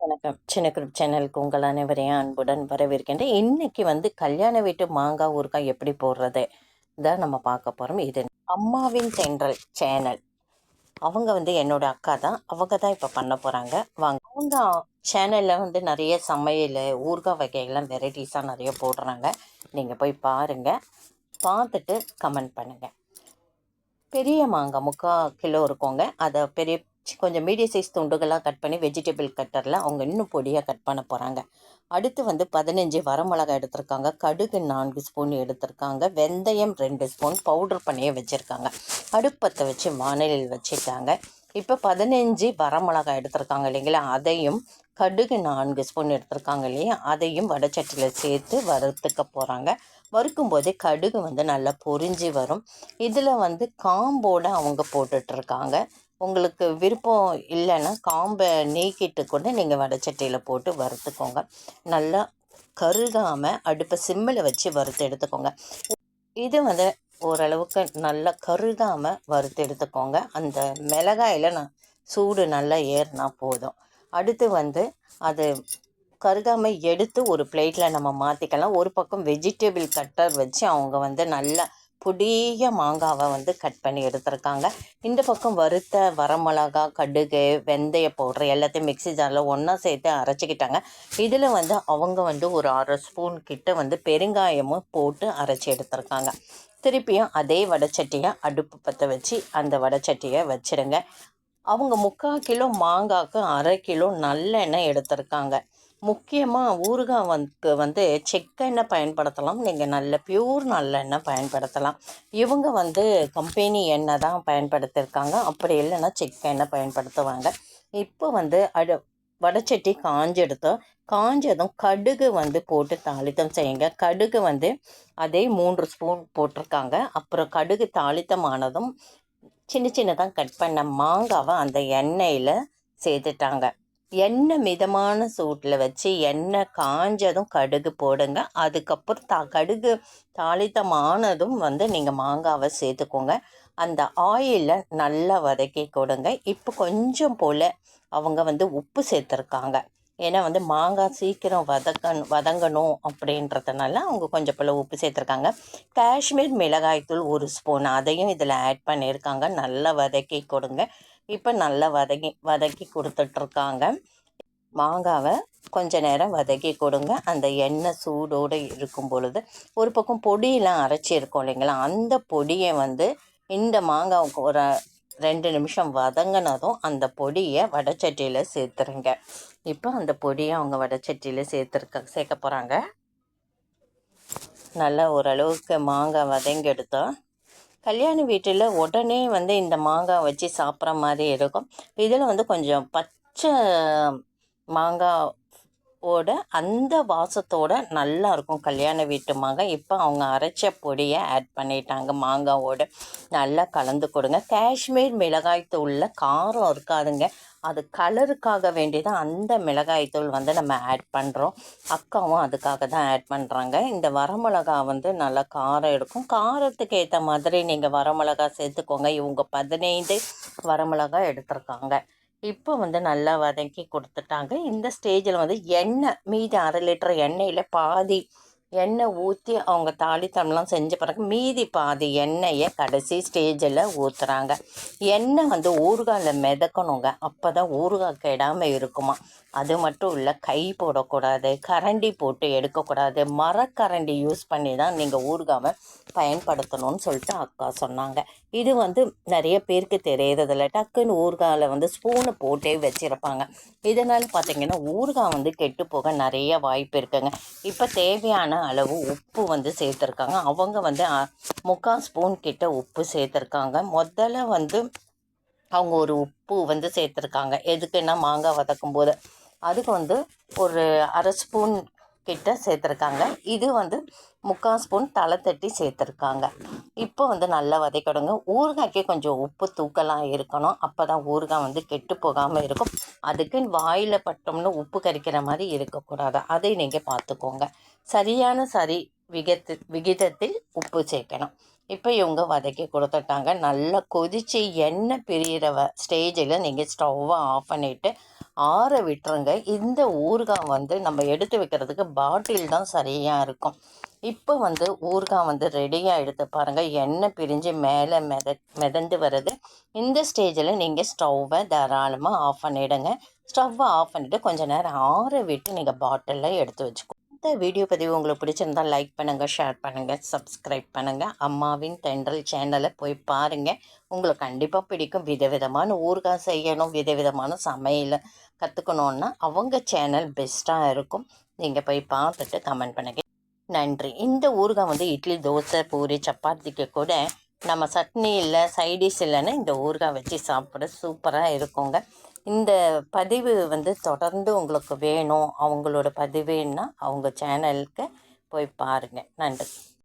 வணக்கம். சின்ன குரூப் சேனலுக்கு உங்கள் அனைவரையும் அன்புடன் வரவேற்கின்றேன். இன்னைக்கு வந்து கல்யாண வீட்டு மாங்காய் ஊறுகாய் எப்படி போடுறது? தான் நம்ம பார்க்க போகிறோம் இது அம்மாவின் தென்றல் சேனல். அவங்க வந்து என்னோட அக்கா தான். அவங்க தான் இப்போ பண்ண போகிறாங்க வாங்க. அவங்க சேனலில் வந்து நிறைய சமையல் ஊறுகாய் வகைகள்லாம் வெரைட்டிஸாக நிறைய போடுறாங்க. நீங்கள் போய் பாருங்கள் பார்த்துட்டு கமெண்ட் பண்ணுங்கள் பெரிய மாங்காய் முக்கால் கிலோ இருக்கோங்க. அதை பெரிய கொஞ்சம் மீடியம் சைஸ் துண்டுகளாக கட் பண்ணி வெஜிடபிள் கட்டரில் அவங்க இன்னும் பொடியாக கட் பண்ண போகிறாங்க அடுத்து வந்து பதினஞ்சு வரமிளகாய் எடுத்திருக்காங்க. கடுகு நான்கு ஸ்பூன் எடுத்திருக்காங்க. வெந்தயம் ரெண்டு ஸ்பூன் பவுடர் பண்ணியே வச்சுருக்காங்க. அடுப்பத்தை வச்சு வானிலையில் வச்சுட்டாங்க இப்போ பதினஞ்சு வரமிளகாய் எடுத்திருக்காங்க இல்லைங்களா? அதையும் கடுகு நான்கு ஸ்பூன் எடுத்திருக்காங்க இல்லையா? அதையும் வடச்சட்டியில் சேர்த்து வறுத்துக்க போகிறாங்க வறுக்கும் போதே கடுகு வந்து நல்லா பொரிஞ்சு வரும். இதில் வந்து காம்போட அவங்க போட்டுட்ருக்காங்க உங்களுக்கு விருப்பம் இல்லைன்னா காம்பை நீக்கிட்டு கொண்டு நீங்கள் வடச்சட்டியில் போட்டு வறுத்துக்கோங்க. நல்லா கருகாமல் அடுப்பை சிம்மில் வச்சு வறுத்து எடுத்துக்கோங்க. இது வந்து ஓரளவுக்கு நல்லா கருகாமல் வறுத்து எடுத்துக்கோங்க. அந்த மிளகாயில் நான் சூடு நல்லா ஏறினா போதும். அடுத்து வந்து அது கருகாமல் எடுத்து ஒரு பிளேட்டில் நம்ம மாற்றிக்கலாம் ஒரு பக்கம் வெஜிடபிள் கட்டர் வச்சு அவங்க வந்து நல்லா பொடிய மாங்காவை வந்து கட் பண்ணி எடுத்திருக்காங்க. இந்த பக்கம் வறுத்த வரமிளகா கடுகு வெந்தய பவுடர் எல்லாத்தையும் மிக்ஸி ஜாரில் ஒன்றா சேர்த்து அரைச்சிக்கிட்டாங்க. இதில் வந்து அவங்க வந்து ஒரு அரை ஸ்பூன் கிட்ட வந்து பெருங்காயமும் போட்டு அரைச்சி எடுத்திருக்காங்க. திருப்பியும் அதே வடைச்சட்டியை அடுப்பு பற்ற வச்சு அந்த வடைச்சட்டியை வச்சிடுங்க அவங்க முக்கால் கிலோ மாங்காய்க்கு அரை கிலோ நல்லெண்ணெய் எடுத்திருக்காங்க. முக்கியமாக ஊறுகாய் வந்து வந்து செக்கெண்ணெய் பயன்படுத்தலாம். நீங்கள் நல்ல பியூர் நல்லெண்ணெய் பயன்படுத்தலாம். இவங்க வந்து கம்பெனி எண்ணெய் தான் பயன்படுத்தியிருக்காங்க அப்படி இல்லைன்னா செக்கெண்ணெய் பயன்படுத்துவாங்க. இப்போ வந்து அடு வடைச்சட்டி காஞ்செடுத்தோம் காஞ்சதும் கடுகு வந்து போட்டு தாளித்தம் செய்யுங்க. கடுகு வந்து அதே மூன்று ஸ்பூன் போட்டிருக்காங்க. அப்புறம் கடுகு தாளித்தமானதும் சின்ன சின்னதாக கட் பண்ண மாங்காவை அந்த எண்ணெயில் சேர்த்துட்டாங்க. எண்ணெய் மிதமான சூட்டில் வச்சு எண்ணெய் காஞ்சதும் கடுகு போடுங்க. அதுக்கப்புறம் த கடுகு தாளித்தமானதும் வந்து நீங்கள் மாங்காவை சேர்த்துக்கோங்க. அந்த ஆயிலில் நல்லா வதக்கி கொடுங்க. இப்போ கொஞ்சம் போல் அவங்க வந்து உப்பு சேர்த்துருக்காங்க. ஏன்னா வந்து மாங்காய் சீக்கிரம் வதக்கணும் வதங்கணும் அப்படின்றதுனால அவங்க கொஞ்சம் போல் உப்பு சேர்த்துருக்காங்க. காஷ்மீர் மிளகாய்த்தூள் ஒரு ஸ்பூன் அதையும் இதில் ஆட் பண்ணியிருக்காங்க. நல்லா வதக்கி கொடுங்க. இப்போ நல்லா வதக்கி வதக்கி கொடுத்துட்ருக்காங்க. மாங்காவை கொஞ்ச நேரம் வதக்கி கொடுங்க. அந்த எண்ணெய் சூடோடு இருக்கும் பொழுது ஒரு பக்கம் பொடியெலாம் அரைச்சி இருக்கும் இல்லைங்களா? அந்த பொடியை வந்து இந்த மாங்காவுக்கு ஒரு ரெண்டு நிமிஷம் வதங்கினதும் அந்த பொடியை வடைச்சட்டியில் சேர்த்துருங்க. இப்போ அந்த பொடியை அவங்க வடைச்சட்டியில் சேர்த்துருக்க சேர்க்க போகிறாங்க நல்லா ஓரளவுக்கு மாங்காய் வதங்கி எடுத்தோம். கல்யாண வீட்டில் உடனே வந்து இந்த மாங்காய் வச்சு சாப்பிட்ற மாதிரி இருக்கும். இதில் வந்து கொஞ்சம் பச்சை மாங்காய் ஓட அந்த வாசத்தோட நல்லா இருக்கும். கல்யாண வீட்டு மாங்காய் இப்போ அவங்க அரைச்ச பொடியை ஆட் பண்ணிட்டாங்க. மாங்காவோட நல்லா கலந்து கொடுங்க. காஷ்மீர் மிளகாய் தூளில் காரம் இருக்காதுங்க. அது கலருக்காக வேண்டி தான் அந்த மிளகாய் தூள் வந்து நம்ம ஆட் பண்ணுறோம் அக்காவும் அதுக்காக தான் ஆட் பண்ணுறாங்க இந்த வரமிளகா வந்து நல்லா காரம் எடுக்கும். காரத்துக்கு ஏற்ற மாதிரி நீங்கள் வரமிளகா சேர்த்துக்கோங்க. இவங்க பதினைந்து வரமிளகா எடுத்திருக்காங்க. இப்போ வந்து நல்லா வதக்கி கொடுத்துட்டாங்க. இந்த ஸ்டேஜில் வந்து எண்ணெய் மீதி அரை லிட்டர் எண்ணெயில் பாதி எண்ணெய் ஊற்றி அவங்க தாளித்தம்லாம் செஞ்ச பிறகு மீதி பாதி எண்ணெயை கடைசி ஸ்டேஜில் ஊற்றுறாங்க எண்ணெய் வந்து ஊறுகாயில் மிதக்கணுங்க. அப்போ தான் ஊறுகாய் கெடாமல் இருக்குமா. அது மட்டும் இல்லை கை போடக்கூடாது கரண்டி போட்டு எடுக்கக்கூடாது. மரக்கரண்டி யூஸ் பண்ணி தான் நீங்கள் ஊறுகாவை பயன்படுத்தணும்னு சொல்லிட்டு அக்கா சொன்னாங்க. இது வந்து நிறைய பேருக்கு தெரியறதில்ல. டக்குன்னு ஊறுகாயில் வந்து ஸ்பூனை போட்டே வச்சுருப்பாங்க. இதனால் பார்த்தீங்கன்னா ஊறுகாய் வந்து கெட்டு போக நிறைய வாய்ப்பு இருக்குங்க. இப்போ தேவையான அளவு உப்பு வந்து சேர்த்துருக்காங்க. அவங்க வந்து முக்கால் ஸ்பூன் கிட்ட உப்பு சேர்த்துருக்காங்க. முதல்ல வந்து அவங்க ஒரு உப்பு வந்து சேர்த்துருக்காங்க. எதுக்குன்னா மாங்காய் வதக்கும் போது. அதுக்கு வந்து ஒரு அரை ஸ்பூன் கிட்ட சேர்த்துருக்காங்க. இது வந்து முக்கால் ஸ்பூன் தலை தட்டி சேர்த்துருக்காங்க. இப்போ வந்து நல்லா வதக்கிடுங்க. ஊறுகாய்க்கு கொஞ்சம் உப்பு தூக்கலாம் இருக்கணும். அப்போ தான் ஊறுகாய் வந்து கெட்டு போகாமல் இருக்கும். அதுக்குன்னு வாயில் பட்டோம்னு உப்பு கரிக்கிற மாதிரி இருக்கக்கூடாது. அதை நீங்கள் பார்த்துக்கோங்க சரியான சரி விகத்து விகிதத்தில் உப்பு சேர்க்கணும். இப்போ இவங்க வதக்கி கொடுத்துட்டாங்க. நல்லா கொதிச்சு எண்ணெய் பிரியிற வ ஸ்டேஜில் நீங்கள் ஸ்டவ்வை ஆஃப் பண்ணிவிட்டு ஆற விட்டுருங்க. இந்த ஊறுகாய் வந்து நம்ம எடுத்து வைக்கிறதுக்கு பாட்டில் தான் சரியாக இருக்கும். இப்போ வந்து ஊறுகாய் வந்து ரெடியாக எடுத்து பாருங்கள் எண்ணெய் பிரிஞ்சு மேலே மெத மிதந்து வருது. இந்த ஸ்டேஜில் நீங்கள் ஸ்டவ்வை தாராளமாக ஆஃப் பண்ணிவிடுங்க ஸ்டவ்வை ஆஃப் பண்ணிவிட்டு கொஞ்சம் நேரம் ஆற விட்டு நீங்கள் பாட்டிலில் எடுத்து வச்சுக்கோ இந்த வீடியோ பதிவு உங்களுக்கு பிடிச்சிருந்தா லைக் பண்ணுங்கள் ஷேர் பண்ணுங்கள் சப்ஸ்கிரைப் பண்ணுங்கள் அம்மாவின் தென்றல் சேனலை போய் பாருங்கள் உங்களுக்கு கண்டிப்பாக பிடிக்கும். விதவிதமான ஊறுகாய் செய்யணும் விதவிதமான சமையலை கற்றுக்கணுன்னா அவங்க சேனல் பெஸ்ட்டாக இருக்கும். நீங்கள் போய் பார்த்துட்டு கமெண்ட் பண்ணுங்கள் நன்றி. இந்த ஊறுகாய் வந்து இட்லி தோசை பூரி சப்பாத்திக்கு கூட நம்ம சட்னி இல்லை சைடிஷ் இல்லைன்னா இந்த ஊறுகாய் வச்சு சாப்பிட சூப்பராக இருக்குங்க. இந்த பதிவு வந்து தொடர்ந்து உங்களுக்கு வேணும். அவங்களோட பதிவுன்னா அவங்க சேனலுக்கு போய் பாருங்கள் நன்றி.